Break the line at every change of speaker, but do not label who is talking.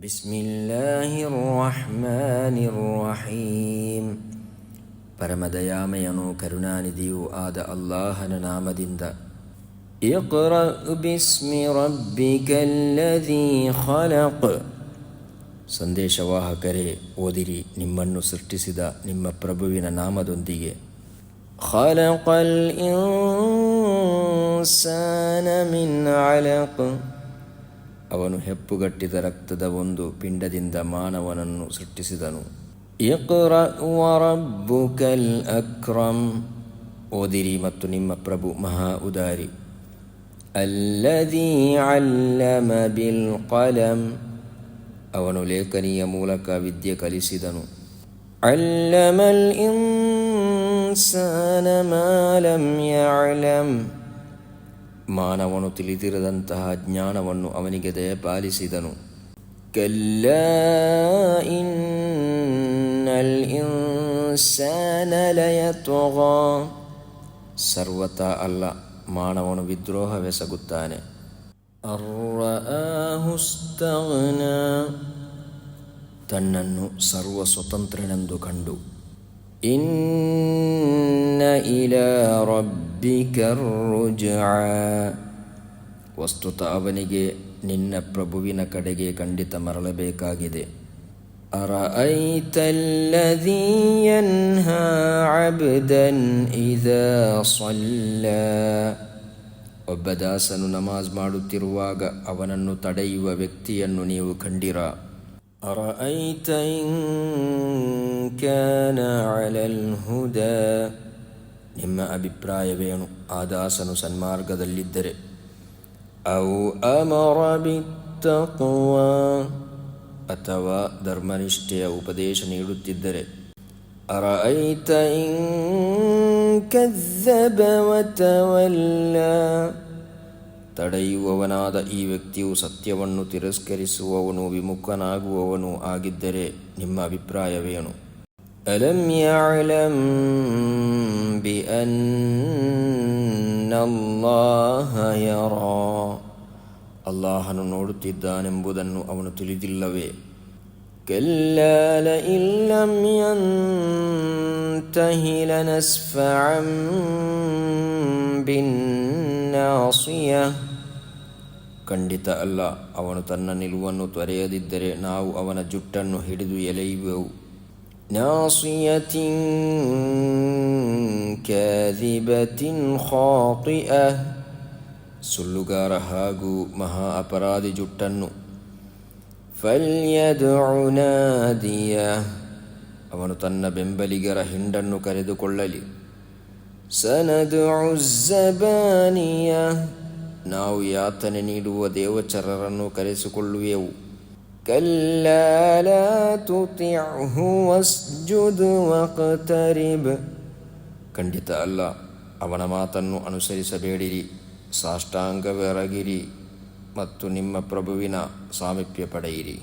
بسم الله الرحمن الرحيم ಪರಮದಯಾಮಯನು ಕರುಣಾನಿಧಿಯೂ ಆದ ಅಲ್ಲಾಹನ ನಾಮದಿಂದ اقرأ باسم ربك الذي خلق ಸಂದೇಶವಾಹಕರೇ ಓದಿರಿ ನಿಮ್ಮನ್ನು ಸೃಷ್ಟಿಸಿದ ನಿಮ್ಮ ಪ್ರಭುವಿನ ನಾಮದೊಂದಿಗೆ خلق الإنسان من علق ಅವನು ಹೆಪ್ಪುಗಟ್ಟಿದ ರಕ್ತದ ಒಂದು ಪಿಂಡದಿಂದ ಮಾನವನನ್ನು ಸೃಷ್ಟಿಸಿದನು. ಅಕ್ರಂ. ಓದಿರಿ ಮತ್ತು ನಿಮ್ಮ ಪ್ರಭು ಮಹಾ ಉದಾರಿ. ಅಲ್ಲಮ ಬಿಲ್ ಕಲಂ. ಅವನು ಲೇಖನಿಯ ಮೂಲಕ ವಿದ್ಯೆ ಕಲಿಸಿದನು. ಅಲ್ಲಮಲ್ ಇನ್ಸಾನ ಮಾಲಂ ಯಅಲಂ ಮಾನವನು ತಿಳಿದಿರದಂತಹ ಜ್ಞಾನವನ್ನು ಅವನಿಗೆ ದಯಪಾಲಿಸಿದನು. ಕಲ್ಲ ಇನ್ನಲ್ ಇನ್ಸಾನ ಲಯತ್ವಗಾ. ಸರ್ವತಾ ಅಲ್ಲ, ಮಾನವನು ವಿದ್ರೋಹವೆಸಗುತ್ತಾನೆ. ಅರ್ವಹುಸ್ತವನ. ತನ್ನನ್ನು ಸರ್ವ ಸ್ವತಂತ್ರನೆಂದು ಕಂಡು. ಇನ್ನ ಇಲ ರಬ್ಬಿಕ ರುಜ್ಆ. ವಸ್ತುತ ಅವನಿಗೆ ನಿನ್ನ ಪ್ರಭುವಿನ ಕಡೆಗೆ ಖಂಡಿತ ಮರಳಬೇಕಾಗಿದೆ ಅರಐತ الذي ينهى عبدا إذا صلى ಒಬ್ಬ ದಾಸನು ನಮಾಜ್ ಮಾಡುತ್ತಿರುವಾಗ ಅವನನ್ನು ತಡೆಯುವ ವ್ಯಕ್ತಿಯನ್ನು ನೀವು ಕಂಡಿರ ಅರಐತ ಇನ್ ಕ್ಯಾನ ಅಲಲ್ ಹುದಾ ನಿಮ್ಮ ಅಭಿಪ್ರಾಯವೇನು ಆದಾಸನು ದಾಸನು ಸನ್ಮಾರ್ಗದಲ್ಲಿದ್ದರೆ. ಅವು ಅಮರ ಬಿತ್ತಕ್ವಾ ಅಥವಾ ಧರ್ಮನಿಷ್ಠೆಯ ಉಪದೇಶ ನೀಡುತ್ತಿದ್ದರೆ. ಅರಐತ ವತವಲ್ಲ. ತಡೆಯುವವನಾದ ಈ ವ್ಯಕ್ತಿಯು ಸತ್ಯವನ್ನು ತಿರಸ್ಕರಿಸುವವನು, ವಿಮುಖನಾಗುವವನು ಆಗಿದ್ದರೆ ನಿಮ್ಮ ಅಭಿಪ್ರಾಯವೇನು ಅಲಂ ಯರಾ ಅಲ್ಲಾಹನು ನೋಡುತ್ತಿದ್ದಾನೆಂಬುದನ್ನು ಅವನು ತಿಳಿದಿಲ್ಲವೇ كلا لئن لم ينته لنسفعا بالناصية ಖಂಡಿತ ಅಲ್ಲ ಅವನು ತನ್ನ ನಿಲುವನ್ನು ತೊರೆಯದಿದ್ದರೆ ನಾವು ಅವನ ಜುಟ್ಟನ್ನು ಹಿಡಿದು ಎಳೆಯುವೆವು ನಾಸಿಯತಿನ್ كاذبة ಖಾತಿಅ ಸುಳ್ಳುಗಾರ ಹಾಗೂ ಮಹಾ ಅಪರಾಧಿ ಜುಟ್ಟನ್ನು ಫಲ್ಯದ್ಉ ನಾದಿಯ ಅವನು ತನ್ನ ಬೆಂಬಲಿಗರ ಹಿಂಡನ್ನು ಕರೆದುಕೊಳ್ಳಲಿ ಸನದು ನಾವು ಯಾತನೆ ನೀಡುವ ದೇವಚರರನ್ನು ಕರೆಸಿಕೊಳ್ಳುವೆವು ಕಲ್ಲಾ لا تطعه واسجد واقترب. ಖಂಡಿತ ಅಲ್ಲ. ಅವನ ಮಾತನ್ನು ಅನುಸರಿಸಬೇಡಿರಿ. ಸಾಷ್ಟಾಂಗವೆರಗಿರಿ ಮತ್ತು ನಿಮ್ಮ ಪ್ರಭುವಿನ ಸಾಮೀಪ್ಯ ಪಡೆಯಿರಿ.